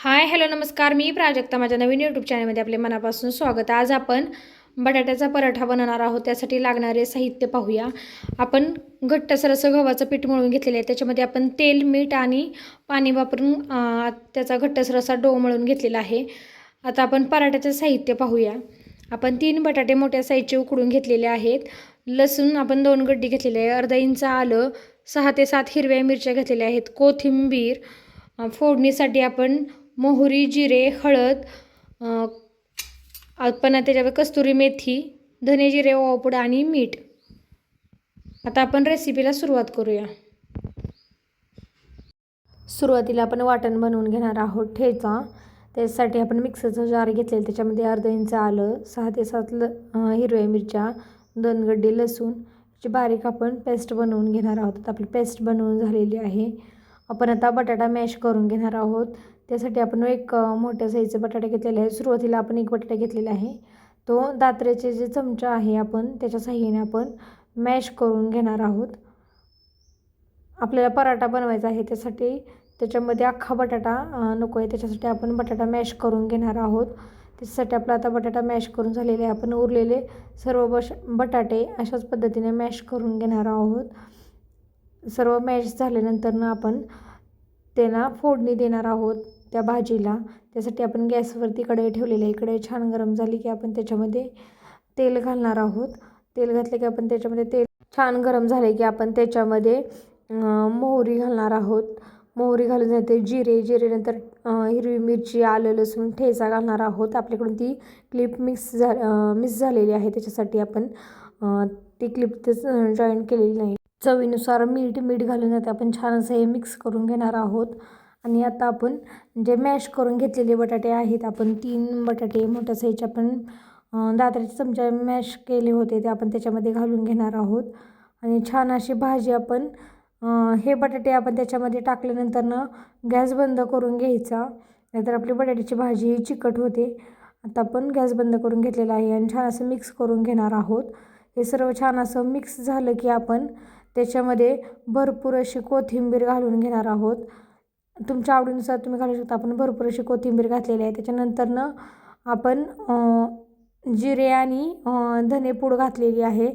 Hi hello नमस्कार. मी प्राजक्ता. माझ्या नवीन YouTube चॅनलमध्ये आपले मनापासून स्वागत. आज आपण बटाट्याचा पराठा बनवणार आहोत. त्यासाठी लागणारे साहित्य पाहूया. आपण घट्टसर असं गव्हाचं पीठ मळून घेतलेलं आहे. त्याच्यामध्ये आपण तेल मीठ आणि पाणी वापरून त्याचा घट्टसर असा डो मळून घेतलेला आहे. आता आपण पराठ्याचं साहित्य पाहूया. आपण तीन बटाटे मोठ्या साईजचे उकडून घेतलेले आहेत. लसूण आपण दोन गड्डी घेतलेले आहे. अर्धा इंच आलं सहा ते सात हिरव्या मिरच्या घेतलेल्या आहेत. कोथिंबीर फोडणीसाठी आपण मोहरी जिरे हळद अ, आपण त्याच्यावर कस्तुरी मेथी धने जिरे ओवापूड आणि मीठ. आता आपण रेसिपीला सुरुवात करूया. सुरुवातीला आपण वाटण बनवून घेणार आहोत ठेचा. त्यासाठी आपण मिक्सरचा जार घेतलेला त्याच्यामध्ये अर्धा इंच आलं सहा ते सात ल हिरव्या मिरच्या दोन गड्डे लसूण. याची बारीक आपण पेस्ट बनवून घेणार आहोत. आता आपली पेस्ट बनवून झालेली आहे. आपण आता बटाटा मॅश करून घेणार आहोत. त्यासाठी आपण एक मोठ्या साईजचे बटाटे घेतलेले आहे सुरुवातीला आपण एक बटाटा घेतलेला आहे. तो दात्र्याचे जे चमचा आहे आपण त्याच्या साह्याने आपण मॅश करून घेणार आहोत. आपल्याला पराठा बनवायचा आहे त्यासाठी त्याच्यामध्ये अख्खा बटाटा नको आहे. त्याच्यासाठी आपण बटाटा मॅश करून घेणार आहोत. त्याच्यासाठी आपला आता बटाटा मॅश करून झालेले आहे. आपण उरलेले सर्व बश बटाटे अशाच पद्धतीने मॅश करून घेणार आहोत. सर्व मॅश झाल्यानंतरनं आपण त्यांना फोडणी देणार आहोत. त्या भाजीला. त्यासाठी आपण गॅसवरती कढई ठेवलेली आहे. कढई छान गरम झाली की आपण त्याच्यामध्ये तेल घालणार आहोत. तेल घातले की आपण त्याच्यामध्ये तेल छान गरम झाले की आपण त्याच्यामध्ये मोहरी घालणार आहोत. मोहरी घालून जाते जिरे जिरेनंतर हिरवी मिरची आलं लसूण ठेचा घालणार आहोत. आपल्याकडून ती क्लिप मिक्स झा मिक्स झालेली आहे. त्याच्यासाठी आपण ती क्लिप ते जॉईन केलेली नाही. चवीनुसार मीठ मीठ घालून जाते आपण छान असं हे मिक्स करून घेणार आहोत. आणि आता आपण जे मॅश करून घेतलेले बटाटे आहेत आपण तीन बटाटे मोठ्या साईजचे आपण अं, दाताच्या चमचा मॅश केले होते ते आपण त्याच्यामध्ये घालून घेणार आहोत. आणि छान अशी भाजी आपण हे बटाटे आपण त्याच्यामध्ये टाकल्यानंतरनं गॅस बंद करून घ्यायचा. नाहीतर आपली बटाट्याची भाजी ही चिकट होते. आता आपण गॅस बंद करून घेतलेला आहे आणि छान असं मिक्स करून घेणार आहोत. हे सर्व छान असं मिक्स झालं की आपण त्याच्यामध्ये भरपूर अशी कोथिंबीर घालून घेणार आहोत. तुमच्या आवडीनुसार तुम्ही घालू शकता. आपण भरपूर अशी कोथिंबीर घातलेली आहे. त्याच्यानंतरनं आपण जिरे आणि धनेपूड घातलेली आहे.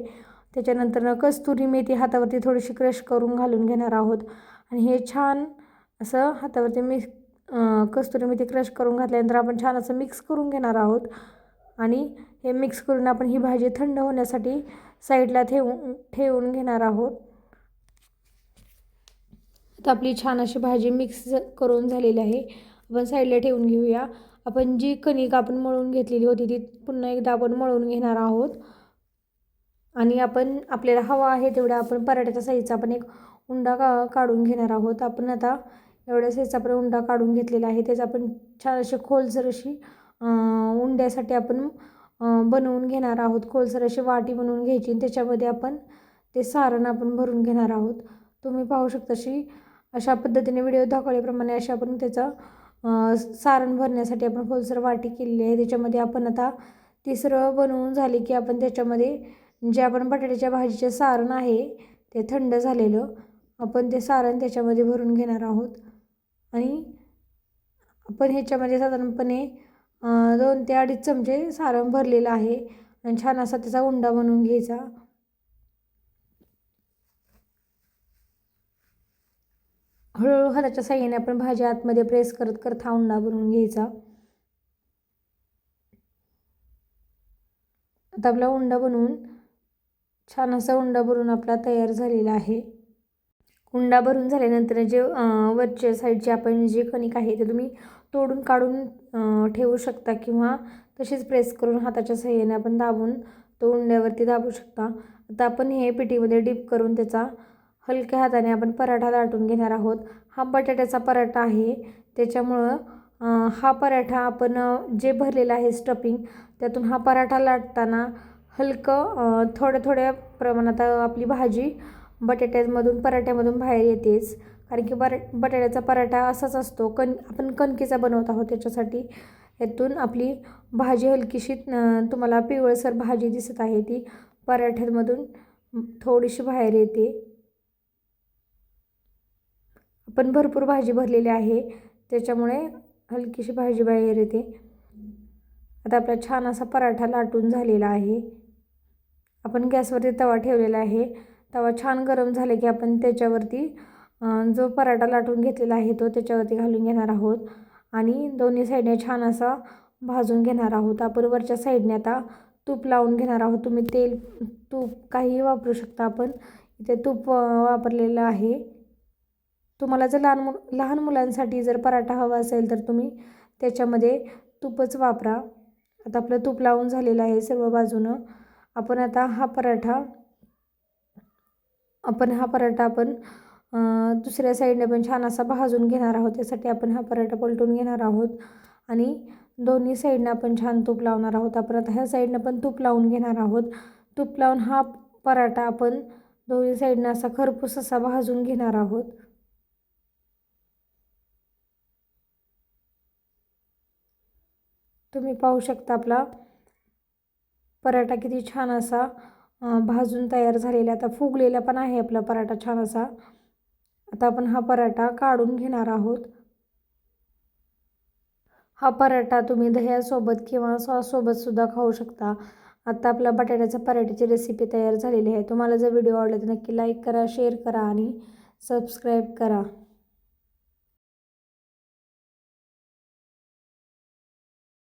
त्याच्यानंतरनं कस्तुरी मेथी हातावरती थोडीशी क्रश करून घालून घेणार आहोत. आणि हे छान असं हातावरती मिक्स कस्तुरी मेथी क्रश करून घातल्यानंतर आपण छान असं मिक्स करून घेणार आहोत. आणि हे मिक्स करून आपण ही भाजी थंड होण्यासाठी साईडला ठेवून ठेवून घेणार आहोत. तर आपली छान अशी भाजी मिक्स करून झालेली आहे. आपण साईडला ठेवून घेऊया. आपण जी कणिक आपण मळून घेतलेली होती ती पुन्हा एकदा आपण मळून घेणार आहोत. आणि आपण आपल्याला हवा आहे तेवढा आपण पराठ्याच्या साईजचा आपण एक उंडा का काढून घेणार आहोत. आपण आता एवढ्या साईजचा आपण उंडा काढून घेतलेला आहे. त्याचा आपण छान अशी खोलसर अशी उंड्यासाठी आपण बनवून घेणार आहोत. खोलसर अशी वाटी बनवून घ्यायची आणि त्याच्यामध्ये आपण ते सारण आपण भरून घेणार आहोत. तुम्ही पाहू शकता अशी अशा पद्धतीने व्हिडिओ दाखवल्याप्रमाणे अशा आपण त्याचं सारण भरण्यासाठी आपण खोलसर वाटी केलेली आहे. त्याच्यामध्ये आपण आता तिसरं बनवून झाली की आपण त्याच्यामध्ये जे आपण बटाट्याच्या भाजीचे सारण आहे ते थंड झालेलं आपण ते सारण त्याच्यामध्ये भरून घेणार आहोत. आणि आपण ह्याच्यामध्ये साधारणपणे दोन ते अडीच चमचे सारण भरलेलं आहे. आणि छान असा त्याचा उंडा बनवून घ्यायचा. हळूहळू हाताच्या साह्याने आपण भाज्या आतमध्ये प्रेस करत करत हा उंडा बनवून घ्यायचा. आता आपला उंडा बनवून छान असा उंडा भरून आपला तयार झालेला आहे. उंडा भरून झाल्यानंतर जे वरच्या साईडचे आपण जे कणिक आहे ते तुम्ही तोडून काढून ठेवू शकता किंवा तशीच प्रेस करून हाताच्या साह्याने आपण दाबून तो उंड्यावरती दाबू शकता. आता आपण हे पिठीमध्ये डीप करून त्याचा हलक्या हाताने आपण पराठा लाटून घेणार आहोत. हा बटाट्याचा पराठा आहे. त्याच्यामुळं हा पराठा आपण जे भरलेला आहे स्टफिंग त्यातून हा पराठा लाटताना हलकं थोड्या थोड्या प्रमाणात आपली भाजी बटाट्यामधून पराठ्यामधून बाहेर येतेच. कारण की बरा बटाट्याचा पराठा असाच असतो. कण आपण कणकेचा बनवत आहोत त्याच्यासाठी. यातून आपली भाजी हलकीशी तुम्हाला पिवळसर भाजी दिसत आहे ती. पराठ्यामधून थोडीशी बाहेर येते. पण भरपूर भाजी भरलेली आहे. त्याच्यामुळे हलकीशी भाजी बाहेर येते. आता आपला छान असा पराठा लाटून झालेला आहे. आपण गॅसवरती तवा ठेवलेला आहे. तवा छान गरम झाला की आपण त्याच्यावरती जो पराठा लाटून घेतलेला आहे तो त्याच्यावरती घालून घेणार आहोत. आणि दोन्ही साईडने छान असा भाजून घेणार आहोत. आपण वरच्या साईडने आता तूप लावून घेणार आहोत. तुम्ही तेल तूप काहीही वापरू शकता आपण. इथे तूप वापरलेलं आहे. तुम्हाला जर लहान मु लहान मुलांसाठी जर पराठा हवा असेल तर तुम्ही त्याच्यामध्ये तूपच वापरा. आता आपलं तूप लावून झालेलं आहे सर्व बाजूनं. आपण आता हा पराठा आपण हा पराठा आपण दुसऱ्या साईडने पण छान असा भाजून घेणार आहोत. त्यासाठी आपण हा पराठा पलटून घेणार आहोत. आणि दोन्ही साईडनं आपण छान तूप लावणार आहोत. आपण आता ह्या साईडनं पण तूप लावून घेणार आहोत. तूप लावून हा पराठा आपण दोन्ही साईडनं असा खरपूस असा भाजून घेणार आहोत. तुम्ही पाहू शकता आपला पराठा किती छान असा भाजून तयार झालेला आता फुगलेला पण आहे आपला पराठा छान असा. आता आपण हा पराठा काढून घेणार आहोत. हा पराठा तुम्ही दह्यासोबत किंवा सॉससोबत सुद्धा खाऊ शकता. आता आपला बटाट्याच्या पराठ्याची रेसिपी तयार झालेली आहे. तुम्हाला जर व्हिडिओ आवडला तर नक्की लाईक करा शेअर करा आणि सबस्क्राईब करा.